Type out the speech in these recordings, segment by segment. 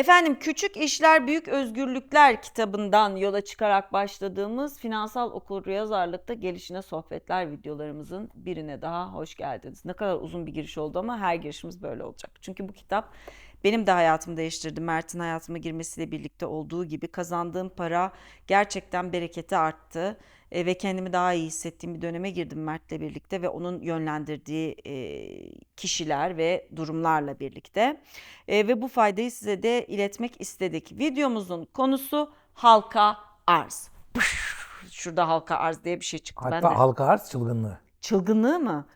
Efendim Küçük İşler Büyük Özgürlükler kitabından yola çıkarak başladığımız finansal okuryazarlıkta gelişine sohbetler videolarımızın birine daha hoş geldiniz. Ne kadar uzun bir giriş oldu ama her girişimiz böyle olacak. Çünkü bu kitap benim de hayatımı değiştirdi. Mert'in hayatıma girmesiyle birlikte olduğu gibi kazandığım para gerçekten bereketi arttı. E, ve kendimi daha iyi hissettiğim bir döneme girdim Mert'le birlikte ve onun yönlendirdiği e, kişiler ve durumlarla birlikte. E, ve bu faydayı size de iletmek istedik. Videomuzun konusu halka arz. Şurada halka arz diye bir şey çıktı. ben Hatta de. halka arz çılgınlığı. Çılgınlığı mı?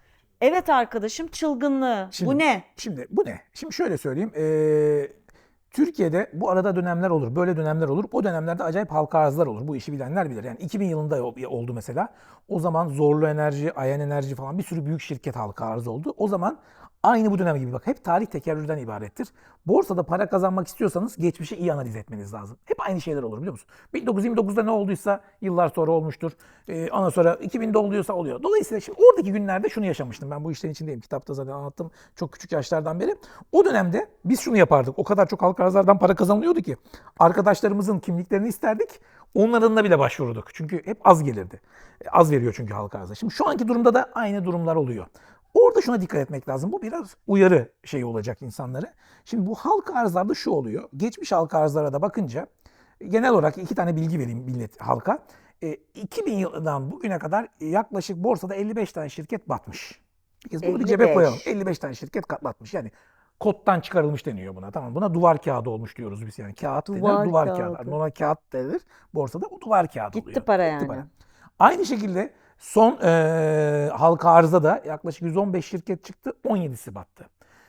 Evet arkadaşım çılgınlığı. Şimdi- Bu ne? Şimdi bu ne? Şimdi şöyle söyleyeyim. Ee, Türkiye'de bu arada dönemler olur. Böyle dönemler olur. O dönemlerde acayip halka arzlar olur. Bu işi bilenler bilir. Yani 2000 yılında oldu mesela. O zaman Zorlu Enerji, Ayan Enerji falan bir sürü büyük şirket halka arz oldu. O zaman aynı bu dönem gibi bak hep tarih tekerrürden ibarettir. Borsada para kazanmak istiyorsanız geçmişi iyi analiz etmeniz lazım. Hep aynı şeyler olur biliyor musun? 1929'da ne olduysa yıllar sonra olmuştur. Ee, ondan sonra 2000'de oluyorsa oluyor. Dolayısıyla şimdi oradaki günlerde şunu yaşamıştım. Ben bu işlerin içindeyim. Kitapta zaten anlattım çok küçük yaşlardan beri. O dönemde biz şunu yapardık. O kadar çok halka arzlardan para kazanılıyordu ki. Arkadaşlarımızın kimliklerini isterdik. Onların bile başvururduk. Çünkü hep az gelirdi. E, Az veriyor çünkü halka arzda. Şimdi şu anki durumda da aynı durumlar oluyor. Orada şuna dikkat etmek lazım. Bu biraz uyarı şeyi olacak insanları. Şimdi bu halka arzlarda şu oluyor. Geçmiş halka arzlara da bakınca genel olarak iki tane bilgi vereyim millet halka. E, 2000 yılından bugüne kadar yaklaşık borsada 55 tane şirket batmış. Bir kez bunu bir cebe 55. koyalım. 55 tane şirket batmış. Yani kottan çıkarılmış deniyor buna. Tamam buna duvar kağıdı olmuş diyoruz biz yani. Kağıt Duvar duvar, duvar kağıdı. kağıdı. Ona kağıt denir. Borsada o duvar kağıdı Gitti oluyor. para yani. Aynı şekilde son eee halka arzda da yaklaşık 115 şirket çıktı. 17'si battı.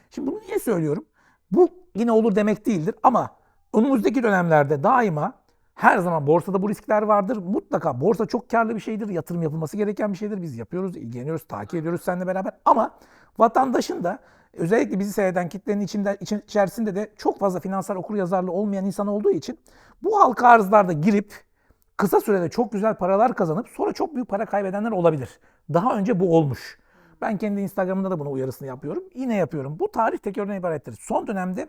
Şimdi bunu niye söylüyorum? Bu yine olur demek değildir ama önümüzdeki dönemlerde daima her zaman borsada bu riskler vardır. Mutlaka borsa çok karlı bir şeydir. Yatırım yapılması gereken bir şeydir. Biz yapıyoruz, ilgileniyoruz, takip ediyoruz seninle beraber. Ama vatandaşın da özellikle bizi seyreden kitlenin içinde, için- içerisinde de çok fazla finansal okuryazarlığı olmayan insan olduğu için bu halka arzlarda girip kısa sürede çok güzel paralar kazanıp sonra çok büyük para kaybedenler olabilir. Daha önce bu olmuş. Ben kendi Instagram'da da bunu uyarısını yapıyorum. Yine yapıyorum. Bu tarih tekerrürden ibarettir. Son dönemde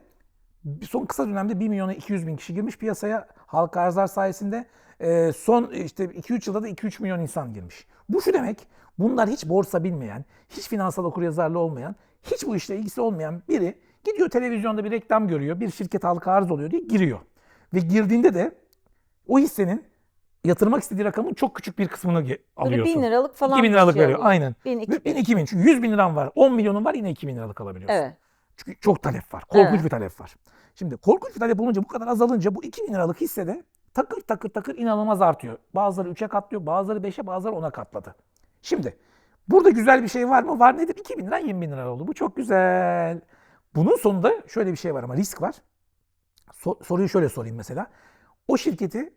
son kısa dönemde 1 milyona 200 bin kişi girmiş piyasaya halka arzlar sayesinde. Ee, son işte 2-3 yılda da 2-3 milyon insan girmiş. Bu şu demek, bunlar hiç borsa bilmeyen, hiç finansal okuryazarlığı olmayan, hiç bu işle ilgisi olmayan biri gidiyor televizyonda bir reklam görüyor, bir şirket halka arz oluyor diye giriyor. Ve girdiğinde de o hissenin yatırmak istediği rakamın çok küçük bir kısmını ge- Böyle alıyorsun. bin liralık falan 2000 bir liralık şey veriyor alıyor. aynen. Bin, iki Ve bin. 1000 2000 çünkü 100 bin liran var 10 milyonun var yine 2000 liralık alabiliyorsun. Evet. Çünkü çok talep var. Korkunç Evet. bir talep var. Şimdi korkunç bir talep olunca bu kadar azalınca bu 2000 liralık hissede takır takır takır inanılmaz artıyor. Bazıları 3'e katlıyor, bazıları 5'e, bazıları 10'a katladı. Şimdi burada güzel bir şey var mı? Var nedir? 2000 lira 20 bin lira oldu. Bu çok güzel. Bunun sonunda şöyle bir şey var ama risk var. So- soruyu şöyle sorayım mesela. O şirketi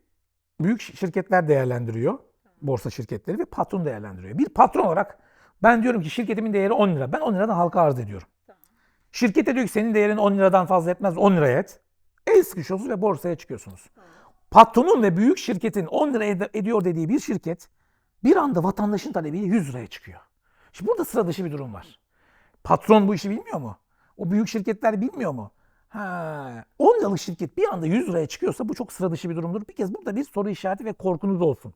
büyük şi- şirketler değerlendiriyor. Borsa şirketleri ve patron değerlendiriyor. Bir patron olarak ben diyorum ki şirketimin değeri 10 lira. Ben 10 liradan halka arz ediyorum. Şirket de diyor ki senin değerin 10 liradan fazla etmez 10 liraya et. El sıkışıyorsunuz ve borsaya çıkıyorsunuz. Patronun ve büyük şirketin 10 lira ed- ediyor dediği bir şirket bir anda vatandaşın talebiyle 100 liraya çıkıyor. Şimdi burada sıra dışı bir durum var. Patron bu işi bilmiyor mu? O büyük şirketler bilmiyor mu? Ha, 10 liralık şirket bir anda 100 liraya çıkıyorsa bu çok sıra dışı bir durumdur. Bir kez burada bir soru işareti ve korkunuz olsun.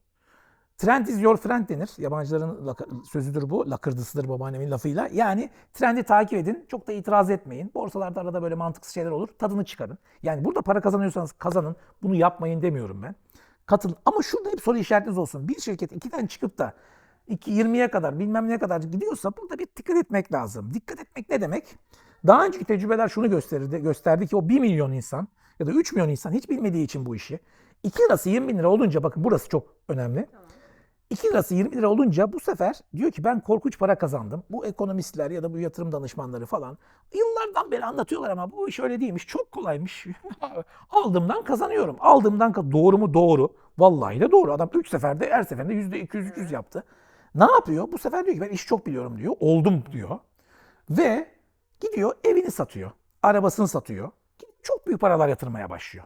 Trend is your friend denir. Yabancıların sözüdür bu. Lakırdısıdır babaannemin lafıyla. Yani trendi takip edin. Çok da itiraz etmeyin. Borsalarda arada böyle mantıksız şeyler olur. Tadını çıkarın. Yani burada para kazanıyorsanız kazanın. Bunu yapmayın demiyorum ben. Katılın. Ama şurada hep soru işaretiniz olsun. Bir şirket 2'den çıkıp da 2, 20'ye kadar bilmem ne kadar gidiyorsa burada bir dikkat etmek lazım. Dikkat etmek ne demek? Daha önceki tecrübeler şunu gösterdi, gösterdi ki o 1 milyon insan ya da 3 milyon insan hiç bilmediği için bu işi 2 lirası 20 bin lira olunca bakın burası çok önemli. 2 lirası 20 lira olunca bu sefer diyor ki ben korkunç para kazandım. Bu ekonomistler ya da bu yatırım danışmanları falan yıllardan beri anlatıyorlar ama bu iş öyle değilmiş. Çok kolaymış. Aldığımdan kazanıyorum. Aldığımdan doğru mu? Doğru. Vallahi de doğru. Adam 3 seferde her seferinde %200-300 yaptı. Ne yapıyor? Bu sefer diyor ki ben iş çok biliyorum diyor. Oldum diyor. Ve gidiyor evini satıyor. Arabasını satıyor. Çok büyük paralar yatırmaya başlıyor.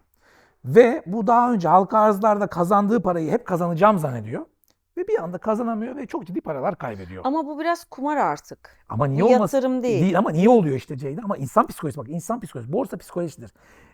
Ve bu daha önce halka arzlarda kazandığı parayı hep kazanacağım zannediyor. Ve bir anda kazanamıyor ve çok ciddi paralar kaybediyor. Ama, Ama bu biraz kumar artık. niye bu olmasın? yatırım değil. Ama niye oluyor işte Ceyda? Ama insan psikolojisi bak insan psikolojisi, borsa psikolojisidir.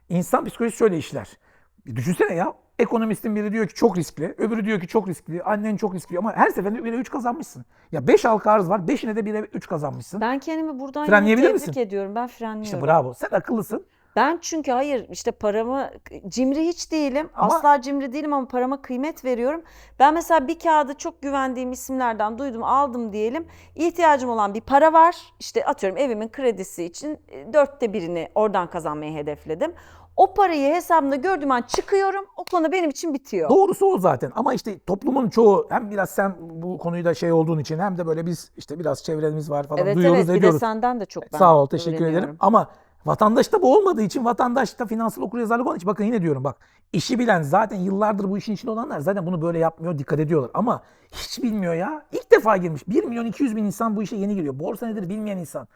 insan psikolojisi şöyle işler. Düşünsene ya ekonomistin biri diyor ki çok riskli, öbürü diyor ki çok riskli, annen çok riskli ama her seferinde 1'e 3 kazanmışsın. Ya 5 halka arz var, 5'ine de 1'e 3 kazanmışsın. Ben kendimi buradan Frenleyebilir tebrik misin? ediyorum. Ben frenliyorum. İşte bravo. Sen akıllısın. Ben çünkü hayır işte paramı cimri hiç değilim. Ama- Asla cimri değilim ama parama kıymet veriyorum. Ben mesela bir kağıdı çok güvendiğim isimlerden duydum aldım diyelim. İhtiyacım olan bir para var. İşte atıyorum evimin kredisi için e, dörtte birini oradan kazanmayı hedefledim. O parayı hesabımda gördüğüm an çıkıyorum. O konu benim için bitiyor. Doğrusu o zaten. Ama işte toplumun çoğu hem biraz sen bu konuyu da şey olduğun için hem de böyle biz işte biraz çevremiz var falan evet duyuyoruz evet bir de ediyoruz. senden de çok ben Sağ ol teşekkür ederim. öğreniyorum. Ama vatandaşta bu olmadığı için vatandaşta finansal okuryazarlık olan için bakın yine diyorum bak işi bilen zaten yıllardır bu işin içinde olanlar zaten bunu böyle yapmıyor dikkat ediyorlar. Ama hiç bilmiyor ya. İlk defa girmiş. 1 milyon 200 bin insan bu işe yeni giriyor. Borsa nedir bilmeyen insan.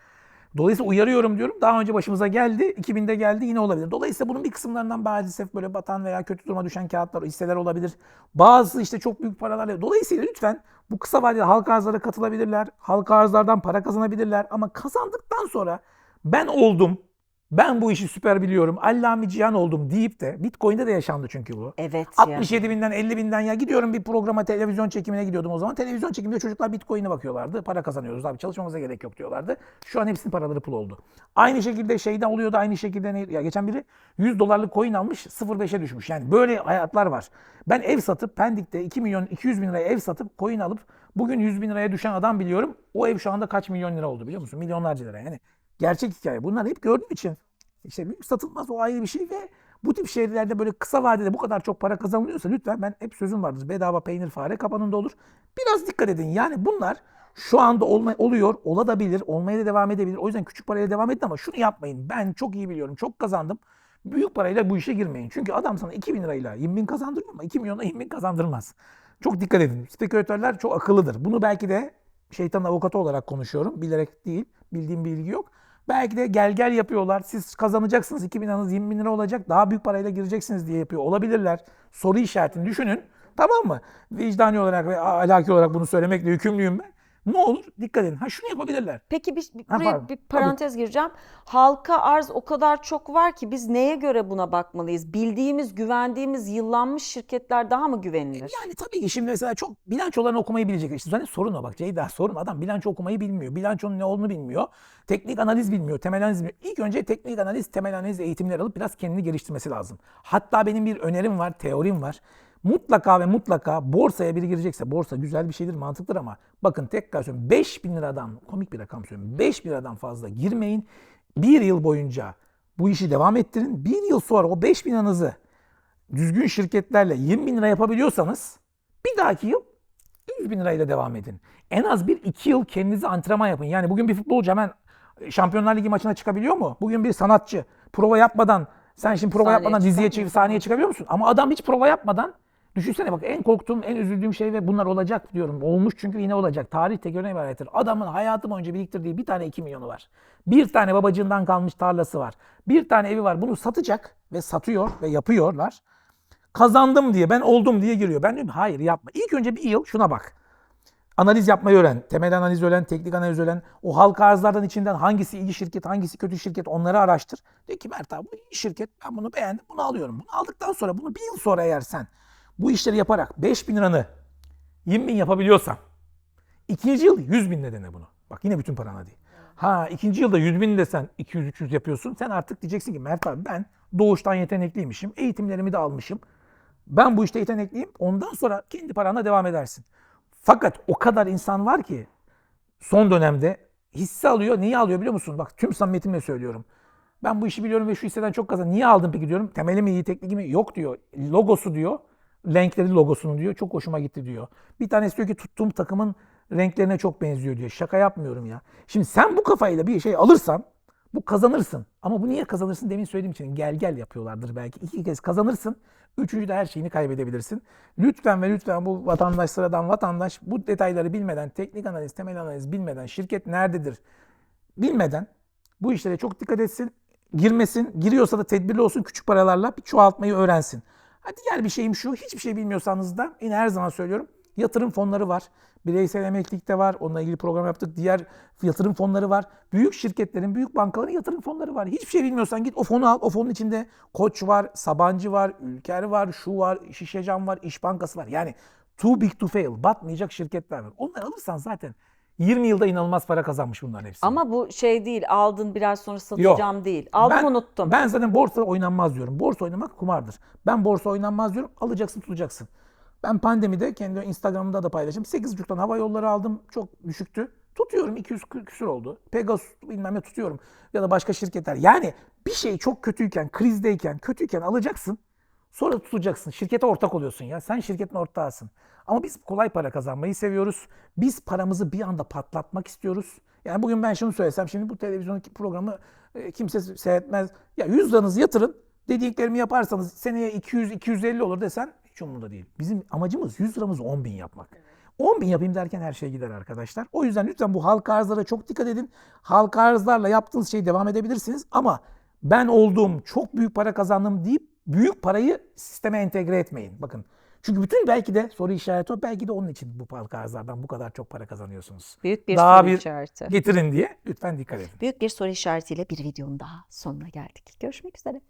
Dolayısıyla uyarıyorum diyorum. Daha önce başımıza geldi. 2000'de geldi yine olabilir. Dolayısıyla bunun bir kısımlarından maalesef böyle batan veya kötü duruma düşen kağıtlar, hisseler olabilir. Bazı işte çok büyük paralar. Dolayısıyla lütfen bu kısa vadeli halka arzlara katılabilirler. Halka arzlardan para kazanabilirler. Ama kazandıktan sonra ben oldum. Ben bu işi süper biliyorum. Allame Cihan oldum deyip de Bitcoin'de de yaşandı çünkü bu. Evet ya. 67 binden 50 binden ya gidiyorum bir programa televizyon çekimine gidiyordum o zaman. Televizyon çekiminde çocuklar Bitcoin'e bakıyorlardı. Para kazanıyoruz abi çalışmamıza gerek yok diyorlardı. Şu an hepsinin paraları pul oldu. Aynı şekilde şeyden oluyordu aynı şekilde ne, ya geçen biri 100 dolarlık coin almış 0.5'e düşmüş. Yani böyle hayatlar var. Ben ev satıp Pendik'te 2 milyon 200 bin liraya ev satıp coin alıp bugün 100 bin liraya düşen adam biliyorum. O ev şu anda kaç milyon lira oldu biliyor musun? Milyonlarca lira yani. Gerçek hikaye. Bunlar hep gördüğüm için. İşte mülk satılmaz o ayrı bir şey ve bu tip şeylerde böyle kısa vadede bu kadar çok para kazanılıyorsa lütfen ben hep sözüm vardır. Bedava peynir fare kapanında olur. Biraz dikkat edin. Yani bunlar şu anda olma, oluyor, olabilir, olmaya da devam edebilir. O yüzden küçük parayla devam edin ama şunu yapmayın. Ben çok iyi biliyorum, çok kazandım. Büyük parayla bu işe girmeyin. Çünkü adam sana 2 bin lirayla 20 bin kazandırıyor ama 2 milyona 20 bin kazandırmaz. Çok dikkat edin. Spekülatörler çok akıllıdır. Bunu belki de şeytanın avukatı olarak konuşuyorum. Bilerek değil, bildiğim bilgi yok. Belki de gel gel yapıyorlar. Siz kazanacaksınız 2 bin liranız 20 bin lira olacak. Daha büyük parayla gireceksiniz diye yapıyor olabilirler. Soru işaretini düşünün. Tamam mı? Vicdani olarak ve ahlaki olarak bunu söylemekle yükümlüyüm ben. Ne olur dikkat edin. Ha şunu yapabilirler. Peki bir, bir- Ha, buraya pardon. bir parantez gireceğim. Halka arz o kadar çok var ki biz neye göre buna bakmalıyız? Bildiğimiz, güvendiğimiz, yıllanmış şirketler daha mı güvenilir? Yani tabii ki şimdi mesela çok bilançolarını okumayı bilecek. İşte zaten sorun o bak Ceyda sorun adam bilanço okumayı bilmiyor. Bilançonun ne olduğunu bilmiyor. Teknik analiz bilmiyor. Temel analiz bilmiyor. İlk önce teknik analiz, temel analiz eğitimler alıp biraz kendini geliştirmesi lazım. Hatta benim bir önerim var, teorim var. Mutlaka ve mutlaka borsaya biri girecekse, borsa güzel bir şeydir, mantıklıdır ama bakın tekrar söylüyorum 5 bin liradan, komik bir rakam söylüyorum, 5 bin liradan fazla girmeyin. Bir yıl boyunca bu işi devam ettirin. Bir yıl sonra o 5 bin liranızı düzgün şirketlerle 20 bin lira yapabiliyorsanız bir dahaki yıl 100 bin lirayla devam edin. En az bir iki yıl kendinize antrenman yapın. Yani bugün bir futbolcu hemen Şampiyonlar Ligi maçına çıkabiliyor mu? Bugün bir sanatçı prova yapmadan sen şimdi prova Sahneye yapmadan diziye çıkıp sahneye çıkabiliyor musun? Ama adam hiç prova yapmadan düşünsene bak en korktuğum, en üzüldüğüm şey ve bunlar olacak diyorum. Olmuş çünkü yine olacak. Tarih tekerrürüne ibarettir. Adamın hayatı boyunca biriktirdiği bir tane 2 milyonu var. Bir tane babacığından kalmış tarlası var. Bir tane evi var. Bunu satacak ve satıyor ve yapıyorlar kazandım diye, ben oldum diye giriyor. Ben diyorum hayır yapma. İlk önce bir yıl şuna bak. Analiz yapmayı öğren. Temel analiz öğren, teknik analiz öğren. O halka arzlardan içinden hangisi iyi şirket, hangisi kötü şirket onları araştır. De ki Mert abi bu iyi şirket, ben bunu beğendim, bunu alıyorum. Bunu aldıktan sonra, bunu bir yıl sonra eğer sen bu işleri yaparak 5 bin liranı 20 bin yapabiliyorsan ikinci yıl 100 bin dene bunu. Bak yine bütün paran hadi. Ha ikinci yılda 100 bin de sen 200-300 yapıyorsun. Sen artık diyeceksin ki Mert abi ben doğuştan yetenekliymişim. Eğitimlerimi de almışım. Ben bu işte yetenekliyim. Ondan sonra kendi paranla devam edersin. Fakat o kadar insan var ki son dönemde hisse alıyor. Niye alıyor biliyor musun? Bak tüm samimiyetimle söylüyorum. Ben bu işi biliyorum ve şu hisseden çok kazan. Niye aldın peki diyorum. Temeli mi iyi, teknik mi? Yok diyor. Logosu diyor. Renkleri logosunu diyor. Çok hoşuma gitti diyor. Bir tanesi diyor ki tuttuğum takımın renklerine çok benziyor diyor. Şaka yapmıyorum ya. Şimdi sen bu kafayla bir şey alırsan bu kazanırsın. Ama bu niye kazanırsın demin söylediğim için gel gel yapıyorlardır belki. İki kez kazanırsın. Üçüncü de her şeyini kaybedebilirsin. Lütfen ve lütfen bu vatandaş sıradan vatandaş bu detayları bilmeden, teknik analiz, temel analiz bilmeden, şirket nerededir bilmeden bu işlere çok dikkat etsin. Girmesin. Giriyorsa da tedbirli olsun. Küçük paralarla bir çoğaltmayı öğrensin. Diğer bir şeyim şu. Hiçbir şey bilmiyorsanız da yine her zaman söylüyorum. Yatırım fonları var. Bireysel emeklilik de var. Onunla ilgili program yaptık. Diğer yatırım fonları var. Büyük şirketlerin, büyük bankaların yatırım fonları var. Hiçbir şey bilmiyorsan git o fonu al. O fonun içinde Koç var, Sabancı var, Ülker var, şu var, Şişecam var, İş Bankası var. Yani too big to fail. Batmayacak şirketler var. Onları alırsan zaten 20 yılda inanılmaz para kazanmış bunların hepsi. Ama bu şey değil aldın biraz sonra satacağım değil. Aldım Ben- unuttum. Ben zaten borsa oynanmaz diyorum. Borsa oynamak kumardır. Ben borsa oynanmaz diyorum. Alacaksın tutacaksın. Ben pandemide kendi Instagram'da da paylaştım. 8.5'tan hava yolları aldım. Çok düşüktü. Tutuyorum 200 kü- küsür oldu. Pegasus bilmem ne tutuyorum. Ya da başka şirketler. Yani bir şey çok kötüyken, krizdeyken, kötüyken alacaksın. Sonra tutacaksın. Şirkete ortak oluyorsun ya. Sen şirketin ortağısın. Ama biz kolay para kazanmayı seviyoruz. Biz paramızı bir anda patlatmak istiyoruz. Yani bugün ben şunu söylesem şimdi bu televizyon programı e, kimse seyretmez. Ya 100 liranızı yatırın. Dediklerimi yaparsanız seneye 200-250 olur desen hiç umurumda değil. Bizim amacımız 100 liramızı 10 bin yapmak. 10 bin yapayım derken her şey gider arkadaşlar. O yüzden lütfen bu halka arzlara çok dikkat edin. Halka arzlarla yaptığınız şeyi devam edebilirsiniz ama ben olduğum çok büyük para kazandım deyip büyük parayı sisteme entegre etmeyin. Bakın çünkü bütün belki de soru işareti o. Belki de onun için bu halka arzlardan bu kadar çok para kazanıyorsunuz. Büyük bir Daha soru bir işareti. getirin diye lütfen dikkat edin. Büyük bir soru işaretiyle bir videonun daha sonuna geldik. Görüşmek üzere.